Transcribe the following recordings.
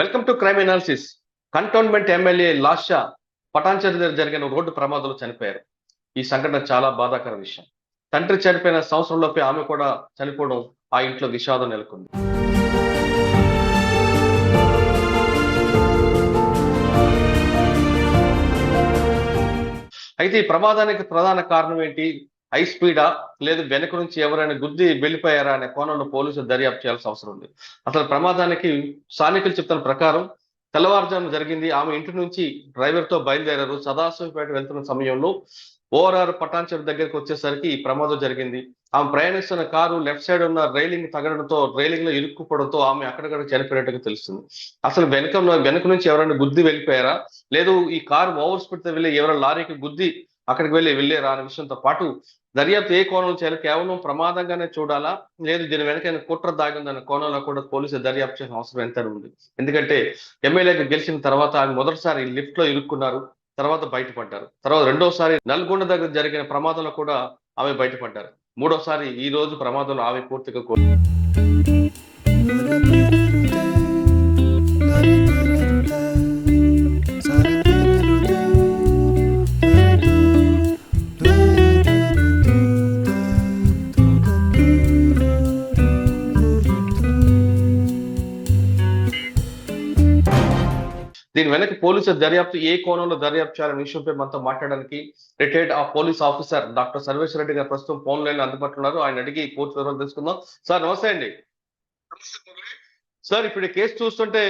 Welcome to crime analysis cantonment MLA Lasya Patancheru దగ్గర జరిగిన road ప్రమాదంలో చనిపోయారు. ఈ సంఘటన చాలా బాధాకర విషయం. తండ్రి చనిపోయిన సంవత్సరంలోపే ఆమె కూడా చనిపోవడం ఆ ఇంట్లో విషాదం నెలకొంది. అయితే ఈ ప్రమాదానికి ప్రధాన కారణం ఏంటి? హై స్పీడా లేదు వెనక నుంచి ఎవరైనా గుద్ది వెళ్ళిపోయారా అనే కోణంలో పోలీసులు దర్యాప్తు చేయాల్సిన అవసరం ఉంది. అసలు ప్రమాదానికి స్థానికులు చెప్తున్న ప్రకారం తెల్లవారుజాము జరిగింది. ఆమె ఇంటి నుంచి డ్రైవర్తో బయలుదేరారు. సదాశివపేట వెళ్తున్న సమయంలో ఓఆర్ఆర్ పటాన్చెరు దగ్గరికి వచ్చేసరికి ఈ ప్రమాదం జరిగింది. ఆమె ప్రయాణిస్తున్న కారు లెఫ్ట్ సైడ్ ఉన్న రైలింగ్ తగడంతో రైలింగ్లో ఇరుక్కుపోవడంతో ఆమె అక్కడక్కడ చనిపోయినట్టుగా తెలుస్తుంది. అసలు వెనక వెనక నుంచి ఎవరైనా గుద్ది వెళ్ళిపోయారా? లేదు ఈ కారు ఓవర్ స్పీడ్తో వెళ్ళి ఎవరైనా లారీకి గుద్ది అక్కడికి వెళ్ళి వెళ్ళారా అనే విషయంతో పాటు దర్యాప్తు ఏ కోణంలో చేయాలి? కేవలం ప్రమాదంగానే చూడాలా? లేదు దీని వెనకైన కుట్ర దాగిందన్న కోణంలో కూడా పోలీసులు దర్యాప్తు చేసిన అవసరం ఎంత ఉంది. ఎందుకంటే ఎమ్మెల్యేగా గెలిచిన తర్వాత ఆమె మొదటిసారి లిఫ్ట్లో ఇరుక్కున్నారు తర్వాత బయటపడ్డారు. తర్వాత రెండోసారి నల్గొండ దగ్గర జరిగిన ప్రమాదంలో కూడా ఆమె బయటపడ్డారు. మూడోసారి ఈ రోజు ప్రమాదంలో ఆమె పూర్తిగా దీని వెనక పోలీసుల దర్యాప్తు ఏ కోణంలో దర్యాప్తు చేయాలనే విషయంపై మనతో మాట్లాడడానికి రిటైర్డ్ ఆ police officer doctor Sarveswara Reddy గారు ప్రస్తుతం ఫోన్ లైన్ అందుబాటులో ఉన్నారు. ఆయన అడిగి పూర్తి వివరాలు తెలుసుకుందాం. సార్ నమస్తే అండి. సార్ ఇప్పుడు కేసు చూస్తుంటే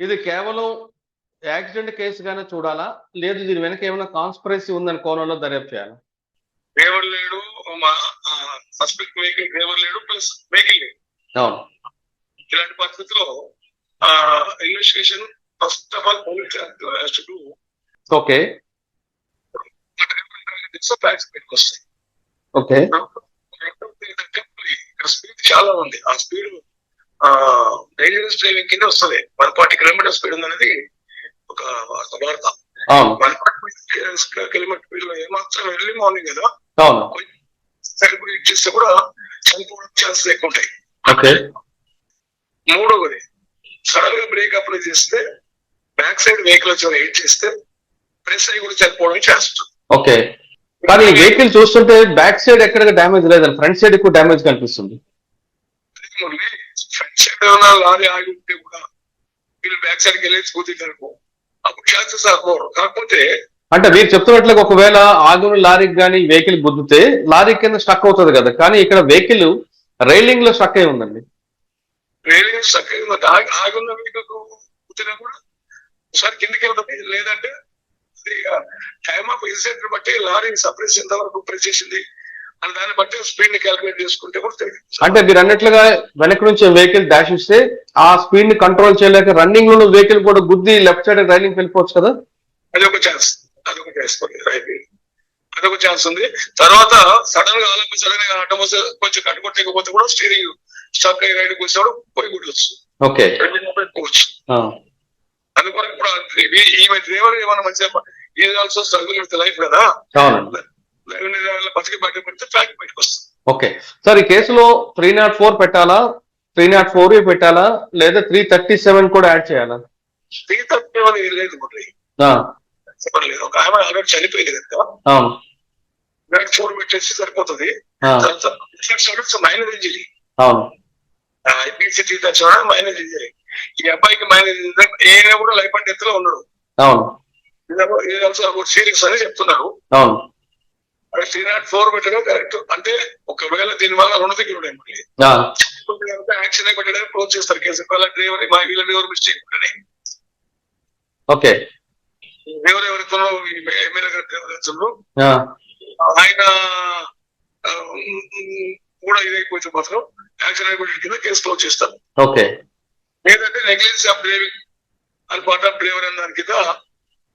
ఇది కేవలం యాక్సిడెంట్ కేసుగానే చూడాలా? లేదు దీని వెనక ఏమైనా కాన్స్పరసీ ఉందని కోణంలో దర్యాప్తు చేయాలా? డ్రైవర్ లేడు సస్పెక్ట్ వెహికల్ డ్రైవర్ లేడు ప్లస్ వెహికల్ లేడు అవును. ఇలాంటి పరిస్థితిలో investigation first of all police to okay వస్తాయి స్పీడ్ చాలా ఉంది ఆ స్పీడ్ డేంజరస్ డ్రైవింగ్ కింద వస్తుంది. వన్ ఫార్టీ కిలోమీటర్ స్పీడ్ ఉందనేది ఒక ఒక వార్త. వన్ ఫార్టీ కిలోమీటర్ స్పీడ్లో ఏమాత్రం ఎర్లీ మార్నింగ్ కదా సెలబ్రేట్ చేస్తే కూడా చనిపోవడం ఛాన్సెస్ ఎక్కువ ఉంటాయి మూడవది సడన్గా బ్రేక్ అప్లై చేస్తే బ్యాక్ సైడ్ వెహికల్ వచ్చి ఎయిట్ చేస్తే ప్రెస్ అయ్యి కూడా చనిపోవడం చేస్తుంది. ఓకే. కానీ వెహికల్ చూస్తుంటే బ్యాక్ సైడ్ ఎక్కడ డ్యామేజ్ లేదండి ఫ్రంట్ సైడ్ ఎక్కువ డ్యామేజ్ కనిపిస్తుంది. ఫ్రంట్ సైడ్ ఏమైనా లారీ ఆగి ఉంటే కూడా వీళ్ళు బ్యాక్ సైడ్కి వెళ్ళేసి అనుకో అప్పుడు ఛాన్సెస్ ఆగకూడదు కాకపోతే అంటే మీరు చెప్తున్నట్లుగా ఒకవేళ ఆగున లారీకి కానీ వెహికల్ గుద్దితే లారీ కింద స్టక్ అవుతుంది కదా. కానీ ఇక్కడ వెహికల్ రైలింగ్లో స్టక్ అయి ఉందండి. రైలింగ్ చక్కగా ఆగి ఆగున్న వెహికల్ ఒకసారి కిందికి వెళ్తాం లేదంటే టైమ్ ఆఫ్ ఇన్సిడెంట్ బట్టి లారీ సప్రెస్ ఎంత వరకు చేసింది అని దాన్ని బట్టి స్పీడ్ని క్యాలిక్యులేట్ చేసుకుంటే కూడా తెలియదు. అంటే మీరు అన్నట్లుగా వెనక నుంచి వెహికల్ డాష్ ఇస్తే ఆ స్పీడ్ని కంట్రోల్ చేయలేక రన్నింగ్లో వెహికల్ కూడా గుద్ది లెఫ్ట్ సైడ్ రైలింగ్ వెళ్ళిపోవచ్చు కదా? అదొక ఛాన్స్ అదొక ఛాన్స్ రైట్ అదొక ఛాన్స్ ఉంది. తర్వాత సడన్గా ఆలోపు సడన్గా ఆటోమోస్ కొంచెం కట్టుకొట్టకపోతే కూడా స్టీరింగ్ స్టక్ అయ్యి రైడ్ కూర్చోవడం పోయి కొట్టవచ్చు ఓకే కూడా ఈ- ఈమె డ్రైవర్ ఏమైనా మంచిగా is also struggle with life కదా? బతికి బయట పెడితే ఫ్యాక్ట్ బయటకు వస్తుంది. ఓకే. సార్ ఈ కేసులో త్రీ నాట్ ఫోర్ పెట్టాలా? త్రీ నాట్ ఫోర్ పెట్టాలా? లేదా త్రీ థర్టీ సెవెన్ కూడా యాడ్ చేయాలా? త్రీ థర్టీ అని లేదు మురళి. చెప్పలేదు ఒక ఆమె ఆల్రెడీ చనిపోయింది కదా బ్యాక్ ఫోర్ పెట్టేసి సరిపోతుంది. మైనర్ ఇంజరీ అవును. IPC three thirty minor injury ఈ అబ్బాయికి ఈయన కూడా లైఫ్ అండ్ డెత్లో ఉన్నాడు అవును. ఇది ఆల్సో అబౌట్ సీరియస్ అని చెప్తున్నారు. అవును. త్రీ నాట్ ఫోర్ పెట్టడం కరెక్ట్ అంటే ఒకవేళ దీని వల్ల రుణదికి మళ్ళీ. యాక్షన్ పెట్టడానికి క్లోజ్ చేస్తారు. కేసు ఒకవేళ డ్రైవర్ మా వీళ్ళ డ్రైవర్ మిస్టేక్ ఉంటని ఓకే. డ్రైవర్ ఎవరితో ఎమ్మెల్యే గారు ఆయన కూడా ఇదైపోతే మాత్రం. యాక్షన్ కింద కేసు క్లోజ్ చేస్తారు. ఓకే. లేదంటే నెగ్లెన్స్ ఆఫ్ డ్రైవింగ్ అని పార్ట్ ఆఫ్ డ్రైవర్ అన్న దాని కింద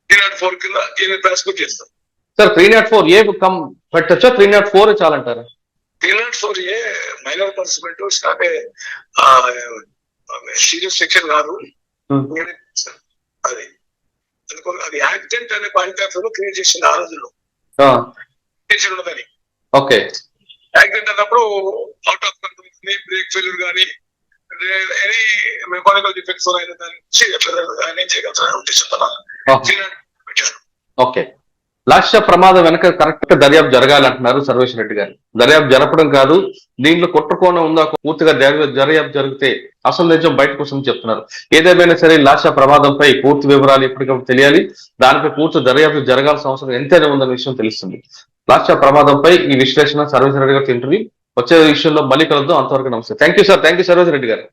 త్రీ నాట్ ఫోర్ కింద ఈయన ప్రాసిక్యూట్ చేస్తారు. Sir three not four A come పెట్టచ్చా? Three not four చాలంటారా? Three not four A minor పర్సమెంట్ start serious section కాదు Hmm. అది. అందుకో అది యాక్సిడెంట్ అనే పాయింట్ ఆఫ్ వ్యూ క్రియేట్ చేసింది ఆ రోజుల్లో. ఉండదని ఓకే. యాక్సిడెంట్ అన్నప్పుడు out of control brake failure కానీ ఎనీ మెకానికల్ డిఫెక్ట్స్ అయిన దాని నుంచి ఆయన ఉద్దేశంతో పెట్టారు ఓకే లాస్య ప్రమాదం వెనక కరెక్ట్ దర్యాప్తు జరగాలంటున్నారు సర్వేశ్వర రెడ్డి గారు. దర్యాప్తు జరపడం కాదు దీంట్లో కుట్రకోణం ఉందా? పూర్తిగా దర్యా- దర్యాప్తు జరిగితే అసలు నిజం బయటకు వస్తుందని చెప్తున్నారు. ఏదేమైనా సరే లాస్య ప్రమాదంపై పూర్తి వివరాలు ఎప్పటికప్పుడు తెలియాలి. దానిపై పూర్తి దర్యాప్తు జరగాల్సిన అవసరం ఎంతైనా ఉందన్న విషయం తెలుస్తుంది. లాస్య ప్రమాదంపై ఈ విశ్లేషణ సర్వేశ్వర రెడ్డి గారు ఇంటర్వ్యూ వచ్చే విషయంలో మళ్ళీ కలుద్దాం. అంతవరకు నమస్తే. Thank you sir thank you Sarveswara Reddy garu.